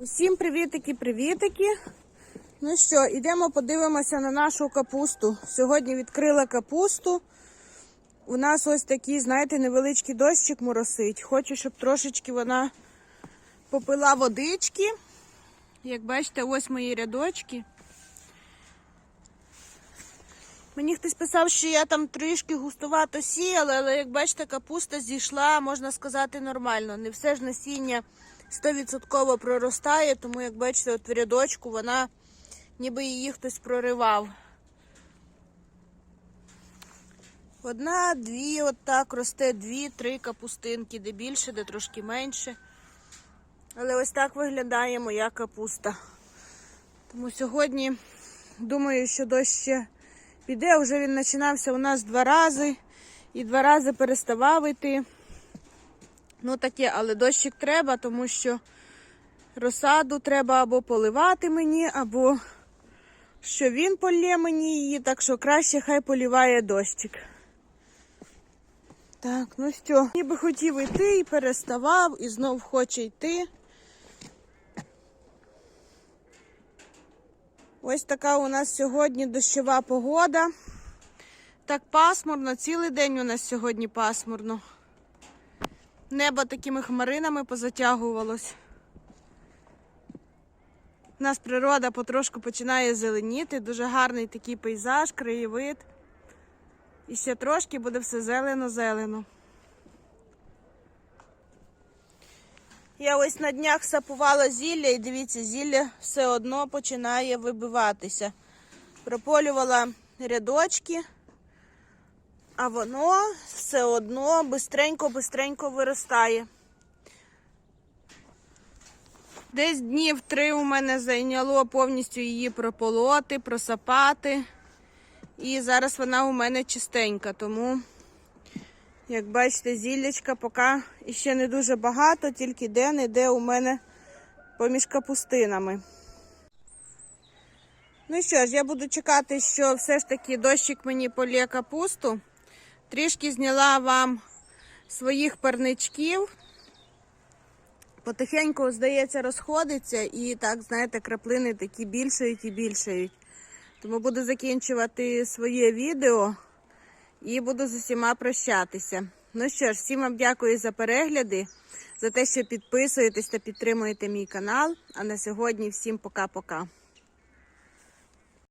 Усім привітики, привітики. Ну що, йдемо подивимося на нашу капусту. Сьогодні відкрила капусту. У нас ось такий, знаєте, невеличкий дощик моросить. Хочу, щоб трошечки вона попила водички. Як бачите, ось мої рядочки. Мені хтось писав, що я там трішки густувато сіяла, але як бачите, капуста зійшла, можна сказати, нормально. Не все ж насіння 100% проростає, тому як бачите, от в рядочку вона ніби її хтось проривав. Одна, дві, от так росте, дві, три капустинки, де більше, де трошки менше. Але ось так виглядає моя капуста. Тому сьогодні думаю, що дощ ще піде. Вже він починався у нас два рази і два рази переставав йти. Ну таке, але дощик треба, тому що розсаду треба або поливати мені, або що він полє мені її, так що краще хай поліває дощик. Так, ну що, ніби хотів йти і переставав, і знов хоче йти. Ось така у нас сьогодні дощова погода. Так пасмурно, цілий день у нас сьогодні пасмурно. Небо такими хмаринами позатягувалось. У нас природа потрошку починає зеленіти, дуже гарний такий пейзаж, краєвид. І ще трошки буде все зелено-зелено. Я ось на днях сапувала зілля і дивіться, зілля все одно починає вибиватися. Прополювала рядочки, а воно все одно бистренько-бистренько виростає. Десь днів три у мене зайняло повністю її прополоти, просапати. І зараз вона у мене чистенька, тому, як бачите, зіллячка поки ще не дуже багато, тільки де-не-де у мене поміж капустинами. Ну що ж, я буду чекати, що все ж таки дощик мені полє капусту. Трішки зняла вам своїх парничків. Потихеньку, здається, розходиться і так, знаєте, краплини такі більшають і більшають. Тому буду закінчувати своє відео і буду з усіма прощатися. Ну що ж, всім вам дякую за перегляди, за те, що підписуєтесь та підтримуєте мій канал. А на сьогодні всім пока-пока.